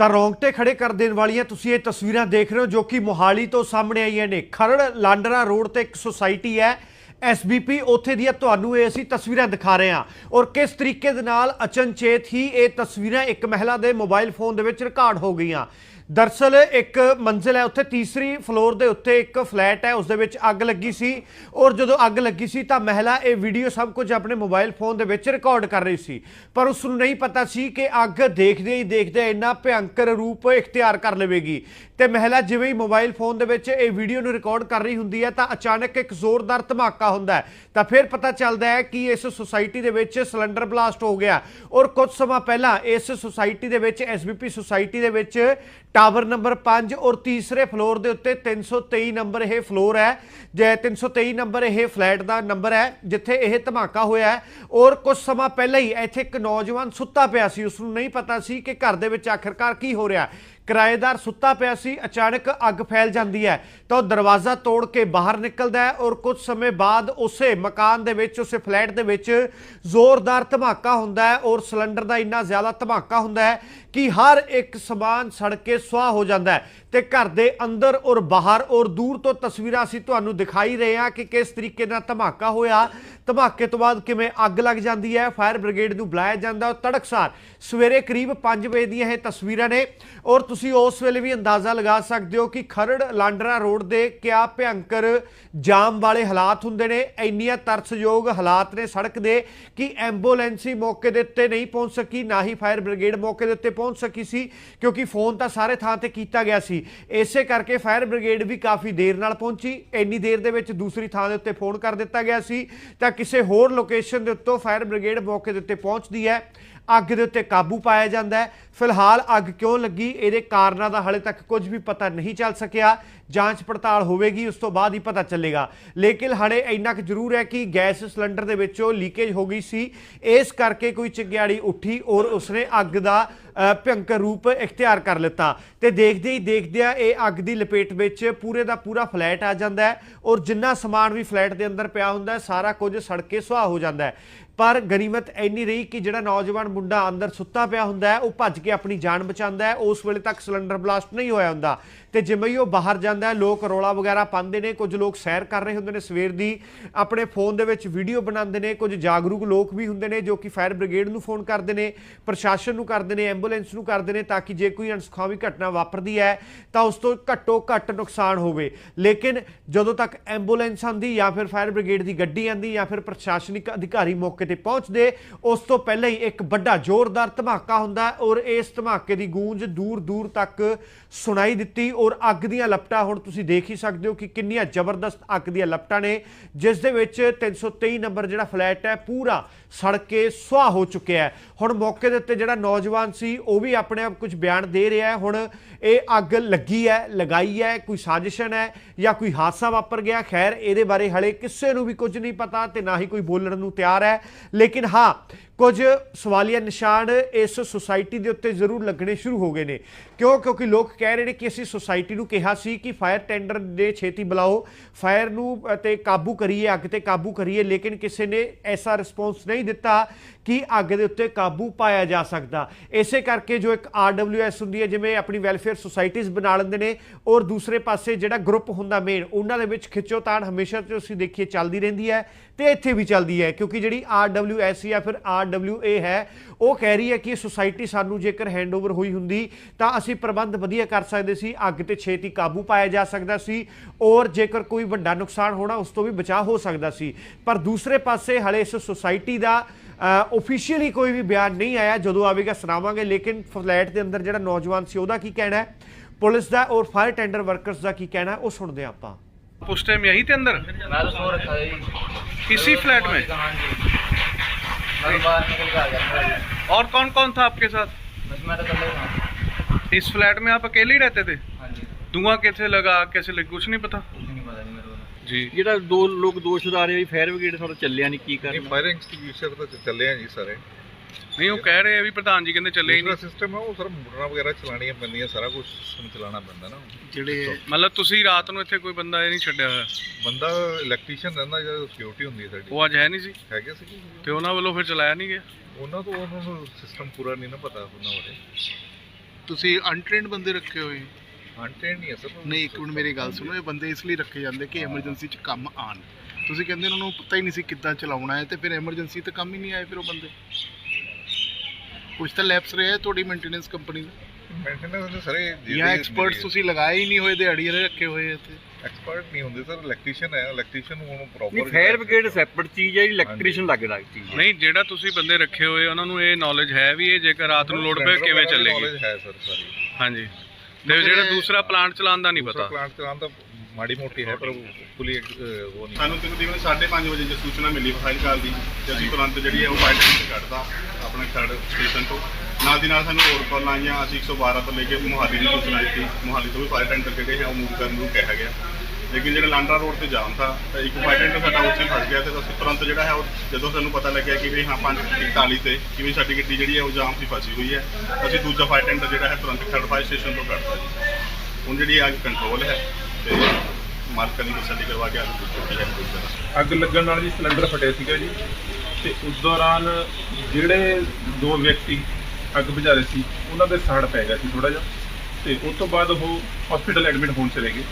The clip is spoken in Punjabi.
ਤਾਂ ਰੌਂਗਟੇ ਖੜੇ ਕਰ ਦੇਣ ਵਾਲੀਆਂ ਤੁਸੀਂ ਇਹ ਤਸਵੀਰਾਂ ਦੇਖ ਰਹੇ ਹੋ ਜੋ ਕਿ ਮੋਹਾਲੀ ਤੋਂ ਸਾਹਮਣੇ ਆਈਆਂ ਨੇ। ਖਰੜ ਲਾਂਡਰਾ ਰੋਡ ਤੇ ਇੱਕ ਸੁਸਾਇਟੀ ਹੈ ਐਸਬੀਪੀ ਉੱਥੇ ਦੀਆਂ ਤੁਹਾਨੂੰ ਇਹ ਅਸੀਂ ਤਸਵੀਰਾਂ ਦਿਖਾ ਰਹੇ ਹਾਂ। ਔਰ ਕਿਸ ਤਰੀਕੇ ਦੇ ਨਾਲ ਅਚਨਚੇਤ ਹੀ ਇਹ ਤਸਵੀਰਾਂ ਇੱਕ ਮਹਿਲਾ ਦੇ ਮੋਬਾਈਲ ਫੋਨ ਦੇ ਵਿੱਚ ਰਿਕਾਰਡ ਹੋ ਗਈਆਂ। ਦਰਸਲ ਇੱਕ ਮੰਜ਼ਿਲ ਹੈ, ਉੱਥੇ ਤੀਸਰੀ ਫਲੋਰ ਦੇ ਉੱਤੇ ਇੱਕ ਫਲੈਟ ਹੈ ਉਸ ਦੇ ਵਿੱਚ ਅੱਗ ਲੱਗੀ ਸੀ ਔਰ ਜਦੋਂ ਅੱਗ ਲੱਗੀ ਸੀ ਤਾਂ ਮਹਿਲਾ ਇਹ ਵੀਡੀਓ ਸਭ ਕੁਝ ਆਪਣੇ ਮੋਬਾਈਲ ਫੋਨ ਦੇ ਵਿੱਚ ਰਿਕਾਰਡ ਕਰ ਰਹੀ ਸੀ। ਪਰ ਉਸ ਨੂੰ ਨਹੀਂ ਪਤਾ ਸੀ ਕਿ ਅੱਗ ਦੇਖਦੇ ਹੀ ਦੇਖਦੇ ਇੰਨਾ ਭਿਅੰਕਰ ਰੂਪ ਇਖਤਿਆਰ ਕਰ ਲਵੇਗੀ। ਤੇ ਮਹਿਲਾ ਜਿਵੇਂ ਹੀ ਮੋਬਾਈਲ ਫੋਨ ਦੇ ਵਿੱਚ ਇਹ ਵੀਡੀਓ ਨੂੰ ਰਿਕਾਰਡ ਕਰ ਰਹੀ ਹੁੰਦੀ ਹੈ ਤਾਂ ਅਚਾਨਕ ਇੱਕ ਜ਼ੋਰਦਾਰ ਧਮਾਕਾ ਹੁੰਦਾ ਹੈ। ਤਾਂ ਫਿਰ ਪਤਾ ਚੱਲਦਾ ਹੈ ਕਿ ਇਸ ਸੁਸਾਇਟੀ ਦੇ ਵਿੱਚ ਸਿਲੰਡਰ ਬਲਾਸਟ ਹੋ ਗਿਆ। ਔਰ ਕੁਝ ਸਮਾਂ ਪਹਿਲਾਂ ਇਸ ਸੁਸਾਇਟੀ ਦੇ ਵਿੱਚ ਐਸਬੀਪੀ ਸੁਸਾਇਟੀ ਦੇ ਵਿੱਚ ਟਾਵਰ ਨੰਬਰ 5 ਔਰ ਤੀਸਰੇ ਫਲੋਰ ਦੇ ਉੱਤੇ 323 ਨੰਬਰ ਇਹ ਫਲੋਰ ਹੈ। ਜੇ 323 ਨੰਬਰ ਇਹ ਫਲੈਟ ਦਾ ਨੰਬਰ ਹੈ, ਜਿੱਥੇ ਇਹ ਧਮਾਕਾ ਹੋਇਆ ਹੈ। ਔਰ ਕੁਝ ਸਮਾਂ ਪਹਿਲਾਂ ਹੀ ਇੱਥੇ ਇੱਕ ਨੌਜਵਾਨ ਸੁੱਤਾ ਪਿਆ ਸੀ। ਉਸ ਨੂੰ ਨਹੀਂ ਪਤਾ ਸੀ ਕਿ ਘਰ ਦੇ ਵਿੱਚ ਆਖਰਕਾਰ ਕੀ ਹੋ ਰਿਹਾ ਕਿਰਾਏਦਾਰ ਸੁੱਤਾ ਪਿਆ ਸੀ, ਅਚਾਨਕ ਅੱਗ ਫੈਲ ਜਾਂਦੀ ਹੈ। ਤਾਂ ਉਹ ਦਰਵਾਜ਼ਾ ਤੋੜ ਕੇ ਬਾਹਰ ਨਿਕਲਦਾ ਹੈ ਔਰ ਕੁਝ ਸਮੇਂ ਬਾਅਦ ਉਸੇ ਮਕਾਨ ਦੇ ਵਿੱਚ, ਉਸੇ ਫਲੈਟ ਦੇ ਵਿੱਚ ਜ਼ੋਰਦਾਰ ਧਮਾਕਾ ਹੁੰਦਾ ਹੈ ਔਰ ਸਿਲੰਡਰ ਦਾ ਇੰਨਾ ਜ਼ਿਆਦਾ ਧਮਾਕਾ ਹੁੰਦਾ ਹੈ ਕਿ ਹਰ ਇੱਕ ਸਮਾਨ ਸੜ ਕੇ ਸੁਆਹ ਹੋ ਜਾਂਦਾ ਹੈ ਤੇ ਘਰ ਦੇ ਅੰਦਰ ਔਰ ਬਾਹਰ ਔਰ ਦੂਰ ਤੋਂ ਤਸਵੀਰਾਂ ਅਸੀਂ ਤੁਹਾਨੂੰ ਦਿਖਾਈ ਰਹੇ ਹਾਂ ਕਿ ਕਿਸ ਤਰੀਕੇ ਨਾਲ ਧਮਾਕਾ ਹੋਇਆ। ਧਮਾਕੇ ਤੋਂ ਬਾਅਦ ਕਿਵੇਂ ਅੱਗ ਲੱਗ ਜਾਂਦੀ ਹੈ, ਫਾਇਰ ਬ੍ਰਿਗੇਡ ਨੂੰ ਬੁਲਾਇਆ ਜਾਂਦਾ ਔਰ ਤੜਕਸਾਰ ਸਵੇਰੇ ਕਰੀਬ 5 ਵਜੇ ਦੀਆਂ ਇਹ ਤਸਵੀਰਾਂ ਨੇ। ਔਰ ਤੁਸੀਂ ਉਸ ਵੇਲੇ ਵੀ ਅੰਦਾਜ਼ਾ ਲਗਾ ਸਕਦੇ ਹੋ ਕਿ ਖਰੜ ਲਾਂਡਰਾ ਰੋਡ ਦੇ ਕਿਆ ਭਿਅੰਕਰ ਜਾਮ ਵਾਲੇ ਹਾਲਾਤ ਹੁੰਦੇ ਨੇ। ਇੰਨੀਆਂ ਤਰਸਯੋਗ ਹਾਲਾਤ ਨੇ ਸੜਕ ਦੇ ਕਿ ਐਂਬੂਲੈਂਸੀ ਮੌਕੇ ਦੇ ਉੱਤੇ ਨਹੀਂ ਪਹੁੰਚ ਸਕੀ, ਨਾ ਹੀ ਫਾਇਰ ਬ੍ਰਿਗੇਡ ਮੌਕੇ ਦੇ ਉੱਤੇ ਪਹੁੰਚ ਸਕੀ ਸੀ, ਕਿਉਂਕਿ ਫੋਨ ਤਾਂ ਸਾਰੇ ਥਾਂ ਤੇ ਕੀਤਾ ਗਿਆ ਸੀ। ਇਸੇ ਕਰਕੇ ਫਾਇਰ ਬ੍ਰਿਗੇਡ ਵੀ ਕਾਫੀ ਦੇਰ ਨਾਲ ਪਹੁੰਚੀ। ਇੰਨੀ ਦੇਰ ਦੇ ਵਿੱਚ ਦੂਸਰੀ ਥਾਂ ਦੇ ਉੱਤੇ ਫੋਨ ਕਰ ਦਿੱਤਾ ਗਿਆ ਸੀ। ਤਾਂ ਕਿਸੇ ਹੋਰ ਲੋਕੇਸ਼ਨ ਦੇ ਉੱਤੋਂ ਫਾਇਰ ਬ੍ਰਿਗੇਡ ਮੌਕੇ ਦੇ ਉੱਤੇ ਪਹੁੰਚਦੀ ਹੈ। ਅੱਗ ਦੇ ਉੱਤੇ ਕਾਬੂ ਪਾਇਆ ਜਾਂਦਾ ਹੈ। ਫਿਲਹਾਲ ਅੱਗ ਕਿਉਂ ਲੱਗੀ? ਇਹਦੇ ਕਾਰਨਾਂ ਦਾ ਹਾਲੇ ਤੱਕ ਕੁਝ ਵੀ ਪਤਾ ਨਹੀਂ ਚੱਲ ਸਕਿਆ। ਜਾਂਚ ਪੜਤਾਲ ਹੋਵੇਗੀ ਉਸ ਤੋਂ ਬਾਅਦ ਹੀ ਪਤਾ ਚੱਲੇਗਾ। ਲੇਕਿਨ ਹਲੇ ਇੰਨਾ ਕੁ ਜ਼ਰੂਰ ਹੈ ਕਿ ਗੈਸ ਸਿਲੰਡਰ ਦੇ ਵਿੱਚੋਂ ਲੀਕੇਜ ਹੋ ਗਈ ਸੀ। ਇਸ ਕਰਕੇ ਕੋਈ ਚਿੰਗਿਆੜੀ ਉੱਠੀ ਔਰ ਉਸਨੇ ਅੱਗ ਦਾ ਅ, ਭਿਅੰਕਰ ਰੂਪ ਇਖਤਿਆਰ ਕਰ ਲਿੱਤਾ। ਤੇ ਦੇਖਦੇ ਹੀ ਦੇਖਦਿਆਂ ਇਹ ਅੱਗ ਦੀ ਲਪੇਟ ਵਿੱਚ ਪੂਰੇ ਦਾ ਪੂਰਾ ਫਲੈਟ ਆ ਜਾਂਦਾ ਹੈ ਔਰ ਜਿੰਨਾ ਸਮਾਨ ਵੀ ਫਲੈਟ ਦੇ ਅੰਦਰ ਪਿਆ ਹੁੰਦਾ ਹੈ ਸਾਰਾ ਕੁਝ ਸੜ ਕੇ ਸੁਆਹ ਹੋ ਜਾਂਦਾ ਹੈ। ਪਰ ਗਨੀਮਤ ਇੰਨੀ ਰਹੀ ਕਿ ਜਿਹੜਾ ਨੌਜਵਾਨ ਮੁੰਡਾ ਅੰਦਰ ਸੁੱਤਾ ਪਿਆ ਹੁੰਦਾ ਹੈ, ਉਹ ਭੱਜ ਕੇ ਆਪਣੀ ਜਾਨ ਬਚਾਉਂਦਾ ਹੈ। ਉਸ ਵੇਲੇ ਤੱਕ ਸਿਲੰਡਰ ਬਲਾਸਟ ਨਹੀਂ ਹੋਇਆ ਹੁੰਦਾ। ਤੇ ਜਿਵੇਂ ਹੀ ਉਹ ਬਾਹਰ ਜਾਂਦਾ ਹੈ, ਲੋਕ ਰੋਲਾ ਵਗੈਰਾ ਪਾਉਂਦੇ ਨੇ, ਕੁਝ ਲੋਕ ਸੈਰ ਕਰ ਰਹੇ ਹੁੰਦੇ ਨੇ ਸਵੇਰ ਦੀ, ਆਪਣੇ ਫੋਨ ਦੇ ਵਿੱਚ ਵੀਡੀਓ ਬਣਾਉਂਦੇ ਨੇ, ਕੁਝ ਜਾਗਰੂਕ ਲੋਕ ਵੀ ਹੁੰਦੇ ਨੇ ਜੋ ਕਿ ਫਾਇਰ ਬ੍ਰਿਗੇਡ ਨੂੰ ਫੋਨ ਕਰਦੇ ਨੇ, ਪ੍ਰਸ਼ਾਸਨ ਨੂੰ ਕਰਦੇ ਨੇ, ਐਂਬੂਲੈਂਸ ਨੂੰ ਕਰਦੇ ਨੇ ਤਾਂ ਕਿ ਜੇ ਕੋਈ ਅਣਸੁਖਾਵੀ ਘਟਨਾ ਵਾਪਰਦੀ ਹੈ, ਤਾਂ ਉਸ ਤੋਂ ਘੱਟੋ ਘੱਟ ਨੁਕਸਾਨ ਹੋਵੇ। ਲੇਕਿਨ ਜਦੋਂ ਤੱਕ ਐਂਬੂਲੈਂਸ ਆਂਦੀ ਜਾਂ ਫਿਰ ਫਾਇਰ ਬ੍ਰਿਗੇਡ ਦੀ ਗੱਡੀ ਆਂਦੀ ਜਾਂ ਫਿਰ ਪ੍ਰਸ਼ਾਸਨਿਕ ਅਧਿਕਾਰੀ ਮੌਕੇ ਤੇ ਪਹੁੰਚਦੇ, ਉਸ ਤੋਂ ਪਹਿਲਾਂ ਹੀ ਇੱਕ ਵੱਡਾ ਜ਼ੋਰਦਾਰ ਧਮਾਕਾ ਹੁੰਦਾ ਔਰ ਇਸ ਧਮਾਕੇ ਦੀ ਗੂੰਜ ਦੂਰ ਦੂਰ ਤੱਕ ਸੁਣਾਈ ਦਿੱਤੀ ਔਰ ਅੱਗ ਦੀਆਂ ਲਪਟਾਂ ਹੁਣ ਤੁਸੀਂ ਦੇਖ ਹੀ ਸਕਦੇ ਹੋ ਕਿ ਕਿੰਨੀਆਂ ਜ਼ਬਰਦਸਤ ਅੱਗ ਦੀਆਂ ਲਪਟਾਂ ਨੇ, ਜਿਸ ਦੇ ਵਿੱਚ 323 ਨੰਬਰ ਜਿਹੜਾ ਫਲੈਟ ਹੈ ਪੂਰਾ ਸੜ ਕੇ ਸੁਆਹ ਹੋ ਚੁੱਕਿਆ ਹੈ। ਹੁਣ ਮੌਕੇ ਦੇ ਉੱਤੇ ਜਿਹੜਾ ਨੌਜਵਾਨ ਸੀ, ਉਹ ਵੀ ਆਪਣੇ ਆਪ ਕੁਝ ਬਿਆਨ ਦੇ ਰਿਹਾ ਹੈ। ਹੁਣ ਇਹ ਅੱਗ ਲੱਗੀ ਹੈ, ਲਗਾਈ ਹੈ, ਕੋਈ ਸਾਜ਼ਿਸ਼ਨ ਹੈ ਜਾਂ ਕੋਈ ਹਾਦਸਾ ਵਾਪਰ ਗਿਆ? ਖੈਰ, ਇਹਦੇ ਬਾਰੇ ਹਲੇ ਕਿਸੇ ਨੂੰ ਵੀ ਕੁਝ ਨਹੀਂ ਪਤਾ ਤੇ ਨਾ ਹੀ ਕੋਈ ਬੋਲਣ ਨੂੰ ਤਿਆਰ ਹੈ। ਲੇਕਿਨ ਹਾਂ ਕੁਝ ਸਵਾਲੀਆ ਨਿਸ਼ਾਨ ਇਸ ਸੁਸਾਇਟੀ ਦੇ ਉੱਤੇ ਜ਼ਰੂਰ ਲੱਗਣੇ ਸ਼ੁਰੂ ਹੋ ਗਏ ਨੇ। ਕਿਉਂ? ਕਿਉਂਕਿ ਲੋਕ ਕਹਿ ਰਹੇ ਨੇ ਕਿ ਅਸੀਂ ਸੁਸਾਇਟੀ ਨੂੰ ਕਿਹਾ ਸੀ ਕਿ ਫਾਇਰ ਟੈਂਡਰ ਦੇ ਛੇਤੀ ਬੁਲਾਓ ਫਾਇਰ ਨੂੰ ਤੇ ਕਾਬੂ ਕਰੀਏ, ਅੱਗ ਤੇ ਕਾਬੂ ਕਰੀਏ, ਲੇਕਿਨ ਕਿਸੇ ਨੇ ਐਸਾ ਰਿਸਪੌਂਸ ਨਹੀਂ ਦਿੱਤਾ ਕਿ ਅੱਗ ਦੇ ਉੱਤੇ ਕਾਬੂ ਪਾਇਆ ਜਾ ਸਕਦਾ। ਇਸੇ ਕਰਕੇ ਜੋ ਇੱਕ ਆਰਡਬਲਯੂਐਸ ਹੁੰਦੀ ਹੈ, ਜਿਵੇਂ ਆਪਣੀ ਵੈਲਫੇਅਰ ਸੁਸਾਇਟੀਜ਼ ਬਣਾ ਲੈਂਦੇ ਨੇ, ਔਰ ਦੂਸਰੇ ਪਾਸੇ ਜਿਹੜਾ ਗਰੁੱਪ ਹੁੰਦਾ ਮੇਨ ਉਹਨਾਂ ਦੇ ਵਿੱਚ ਖਿੱਚੋਤਾਣ ਹਮੇਸ਼ਾ ਤੋਂ ਅਸੀਂ ਦੇਖੀਏ ਚੱਲਦੀ ਰਹਿੰਦੀ ਹੈ ਤੇ ਇੱਥੇ ਵੀ ਚੱਲਦੀ ਹੈ, ਕਿਉਂਕਿ ਜਿਹੜੀ ਆਰਡਬਲਯੂਐਸ ਜਾਂ ਫਿਰ ਆਰ ਆਰਡਬਲਯੂਏ ਹੈ ਉਹ ਕਹਿ ਰਹੀ ਹੈ ਕਿ ਸੁਸਾਇਟੀ ਸਾਨੂੰ ਜੇਕਰ ਹੈਂਡਓਵਰ ਹੋਈ ਹੁੰਦੀ ਤਾਂ ਅਸੀਂ ਪ੍ਰਬੰਧ ਵਧੀਆ ਕਰ ਸਕਦੇ ਸੀ ਅੱਗ ਤੇ ਛੇਤੀ ਕਾਬੂ ਪਾਇਆ ਜਾ ਸਕਦਾ ਸੀ ਔਰ ਜੇਕਰ ਕੋਈ ਵੱਡਾ ਨੁਕਸਾਨ ਹੋਣਾ ਉਸ ਤੋਂ ਵੀ ਬਚਾਅ ਹੋ ਸਕਦਾ ਸੀ ਪਰ ਦੂਸਰੇ ਪਾਸੇ ਹਲੇ ਇਸ ਸੁਸਾਇਟੀ ਦਾ ਆਫੀਸ਼ੀਅਲੀ ਕੋਈ ਵੀ ਬਿਆਨ ਨਹੀਂ ਆਇਆ ਜਦੋਂ ਆਵੇਗਾ ਸੁਣਾਵਾਂਗੇ ਲੇਕਿਨ ਫਲੈਟ ਦੇ ਅੰਦਰ ਜਿਹੜਾ ਨੌਜਵਾਨ ਸੀ ਉਹਦਾ ਕੀ ਕਹਿਣਾ ਹੈ ਪੁਲਿਸ ਦਾ ਔਰ ਫਾਇਰ ਟੈਂਡਰ ਵਰਕਰਸ ਦਾ ਕੀ ਕਹਿਣਾ ਹੈ ਉਹ ਸੁਣਦੇ ਹਾਂ ਆਪਾਂ उस टाइम यहीं थे अंदर मैं तो सो रखा है जी। इसी फ्लैट में हाँ जी मैं तो बाहर निकल के आ गया था और कौन कौन था आपके साथ बस मैं तो कल ही था इस फ्लैट में आप अकेले ही रहते थे हाँ जी धुआं कैसे लगा कैसे लगा कुछ नहीं पता कुछ नहीं पता जी मेरे को जी ਜਿਹੜਾ ਦੋ ਲੋਕ ਦੋਸ਼ ਲਾ ਰਹੇ ਆ ਵੀ ਫਾਇਰ ਬ੍ਰਿਗੇਡ ਸਾਡਾ ਚੱਲਿਆ ਨਹੀਂ ਕੀ ਨਹੀਂ ਕਰਨਾ ਫਾਇਰ ਐਕਸਟੀਗਿਊਸ਼ਨ ਤਾਂ ਚੱਲੇ ਆ ਜੀ ਸਾਰੇ ਨਹੀਂ ਉਹ ਕਹਿ ਰਹੇ ਆ ਵੀ ਪ੍ਰਧਾਨ ਜੀ ਕਹਿੰਦੇ ਚੱਲੇ ਨਹੀਂ। ਸਿਸਟਮ ਹੈ ਉਹ ਸਰ ਮੋਟਰਾਂ ਵਗੈਰਾ ਚਲਾਣੀਆਂ ਪੈਂਦੀਆਂ ਸਾਰਾ ਕੁਝ ਸਿਸਟਮ ਚਲਾਉਣਾ ਪੈਂਦਾ ਨਾ। ਜਿਹੜੇ ਮਤਲਬ ਤੁਸੀਂ ਰਾਤ ਨੂੰ ਇੱਥੇ ਕੋਈ ਬੰਦਾ ਇਹ ਨਹੀਂ ਛੱਡਿਆ ਹੋਇਆ? ਬੰਦਾ ਇਲੈਕਟ੍ਰੀਸ਼ੀਅਨ ਰਹਿੰਦਾ ਜਿਹੜਾ ਸਿਕਿਉਰਿਟੀ ਹੁੰਦੀ ਹੈ ਸਾਡੀ। ਉਹ ਅੱਜ ਹੈ ਨਹੀਂ ਸੀ? ਹੈਗੇ ਸੀ। ਤੇ ਉਹਨਾਂ ਵੱਲੋਂ ਫਿਰ ਚਲਾਇਆ ਨਹੀਂ ਗਿਆ? ਉਹਨਾਂ ਤੋਂ ਉਹਨਾਂ ਨੂੰ ਸਿਸਟਮ ਪੂਰਾ ਨਹੀਂ ਨਾ ਪਤਾ ਉਹਨਾਂ ਬਾਰੇ। ਤੁਸੀਂ ਅਨਟ੍ਰੇਨਡ ਬੰਦੇ ਰੱਖੇ ਹੋਏ? ਅਨਟ੍ਰੇਨਡ ਨਹੀਂ ਅਸਰ ਨਹੀਂ ਇੱਕ ਮਿੰਟ ਮੇਰੀ ਗੱਲ ਸੁਣੋ ਇਹ ਬੰਦੇ ਇਸ ਲਈ ਰੱਖੇ ਜਾਂਦੇ ਕਿ ਐਮਰਜੈਂਸੀ 'ਚ ਕੰਮ ਆਣ ਤੁਸੀਂ ਕਹਿੰਦੇ ਉਹਨਾਂ ਨੂੰ ਪਤਾ ਹੀ ਨਹੀਂ ਸੀ ਕਿੱਦਾਂ ਚਲਾਉਣਾ ਹੈ ਤੇ ਫਿਰ ਐਮਰਜੈਂਸੀ ਤੇ ਕੰਮ ਹੀ ਨਹੀਂ ਆਏ ਫਿਰ ਉਹ ਬੰਦੇ। ਕੁਝ ਤਾਂ ਲੈਪਸ ਰਿਹਾ ਹੈ ਤੁਹਾਡੀ ਮੇਨਟੇਨੈਂਸ ਕੰਪਨੀ ਦਾ? ਮੇਨਟੇਨੈਂਸ ਦੇ ਸਾਰੇ ਜਾਂ ਐਕਸਪਰਟਸ ਤੁਸੀਂ ਲਗਾਏ ਹੀ ਨਹੀਂ ਹੋਏ ਦਿਹਾੜੀ ਵਾਲੇ ਰੱਖੇ ਹੋਏ ਇੱਥੇ? ਐਕਸਪਰਟ ਨਹੀਂ ਹੁੰਦੇ ਸਰ ਇਲੈਕਟ੍ਰੀਸ਼ੀਅਨ ਹੈ ਇਲੈਕਟ੍ਰੀਸ਼ੀਅਨ ਨੂੰ ਨਹੀਂ ਪ੍ਰੋਪਰ ਫਾਇਰ ਬ੍ਰਿਗੇਡ ਸੈਪਰੇਟ ਚੀਜ਼ ਹੈ ਜੀ ਇਲੈਕਟ੍ਰੀਸ਼ੀਅਨ ਲੱਗਦਾ ਚੀਜ਼ ਹੈ? ਨਹੀਂ ਜਿਹੜਾ ਤੁਸੀਂ ਬੰਦੇ ਰੱਖੇ ਹੋਏ ਉਹਨਾਂ ਨੂੰ ਇਹ ਨੌਲੇਜ ਹੈ ਵੀ ਇਹ ਜੇਕਰ ਰਾਤ ਨੂੰ ਲੋੜ ਪਏ ਕਿਵੇਂ ਚੱਲੇਗੀ? ਨੌਲੇਜ ਹੈ ਸਰ ਸਾਰੀ। ਹਾਂਜੀ। ਤੇ ਜਿਹੜਾ ਦੂਸਰਾ ਪਲਾਂਟ ਚਲਾਉਣ ਦਾ ਨਹੀਂ ਦੂਸਰਾ ਪਤਾ। ਪਲਾਂਟ ਚਲਾਉਣ ਦਾ ਮਾੜੀ ਮੋਟੀ ਹੈ, ਪਰ ਫੁੱਲੀ ਉਹ ਨਹੀਂ। ਸਾਨੂੰ ਤਕਰੀਬਨ 5:30 ਵਜੇ ਜੇ ਸੂਚਨਾ ਮਿਲੀ ਫਾਇਰ ਕਾਲ ਦੀ, ਤੇ ਅਸੀਂ ਤੁਰੰਤ ਜਿਹੜੀ ਹੈ ਉਹ ਫਾਇਰ ਟੈਂਕ ਕੱਢਦਾ ਆਪਣੇ ਥਰਡ ਸਟੇਸ਼ਨ ਤੋਂ। ਨਾਲ ਦੀ ਨਾਲ ਸਾਨੂੰ ਹੋਰ ਕਾਲ ਆਈਆਂ, ਅਸੀਂ 112 ਤੋਂ ਲੈ ਕੇ ਮੁਹਾਲੀ ਦੀ ਸੂਚਨਾ ਆਈ ਸੀ ਮੁਹਾਲੀ ਤੋਂ ਵੀ ਫਾਇਰ ਟੈਂਡਰ ਜਿਹੜੇ ਹੈ ਉਹ ਮੂਵ ਕਰਨ ਨੂੰ ਕਿਹਾ ਗਿਆ। ਲੇਕਿਨ ਜਿਹੜਾ ਲਾਂਡਰਾ ਰੋਡ ਤੇ ਜਾਮ ਥਾ, ਤਾਂ ਇੱਕ ਫਾਇਰ ਟੈਂਡਰ ਸਾਡਾ ਉੱਥੇ ਫਸ ਗਿਆ ਤੇ ਅਸੀਂ ਤੁਰੰਤ ਜਿਹੜਾ ਹੈ, ਉਹ ਜਦੋਂ ਸਾਨੂੰ ਪਤਾ ਲੱਗਿਆ ਕਿ ਵੀ ਹਾਂ 5:41 ਤੇ ਕਿਵੇਂ ਸਾਡੀ ਗੱਡੀ ਜਿਹੜੀ ਹੈ, ਉਹ ਜਾਮ 'ਚ ਫਸੀ ਹੋਈ ਹੈ, ਅਸੀਂ ਦੂਜਾ ਫਾਇਰ ਟੈਂਡਰ ਜਿਹੜਾ ਹੈ, ਤੁਰੰਤ ਥਰਡ ਫਾਇਰ ਸਟੇਸ਼ਨ ਤੋਂ ਕੱਢਤਾ ਜੀ। ਹੁਣ ਜਿਹੜੀ ਅੱਜ ਕੰਟਰੋਲ ਹੈ ਤੇ ਮਾਲਕਾਂ ਦੀ ਤਸੱਲੀ ਕਰਵਾ ਕੇ ਅੱਗ ਬੁਝ ਚੁੱਕੀ ਹੈ ਅੱਗ ਲੱਗਣ ਨਾਲ ਜੀ ਸਿਲੰਡਰ ਫਟਿਆ ਸੀਗਾ ਜੀ। ਤੇ ਉਸ ਦੌਰਾਨ ਜਿਹੜੇ ਦੋ ਵਿਅਕਤੀ ਅੱਗ ਬੁਝਾ ਰਹੇ ਸੀ, ਉਹਨਾਂ ਦੇ ਸਾੜ ਪੈ ਗਿਆ ਸੀ ਥੋੜਾ ਜਿਹਾ। ਤੇ ਉਸ ਤੋਂ ਬਾਅਦ ਉਹ ਹਸਪੀਟਲ ਐਡਮਿਟ ਹੋਣ ਚਲੇ ਗਏ।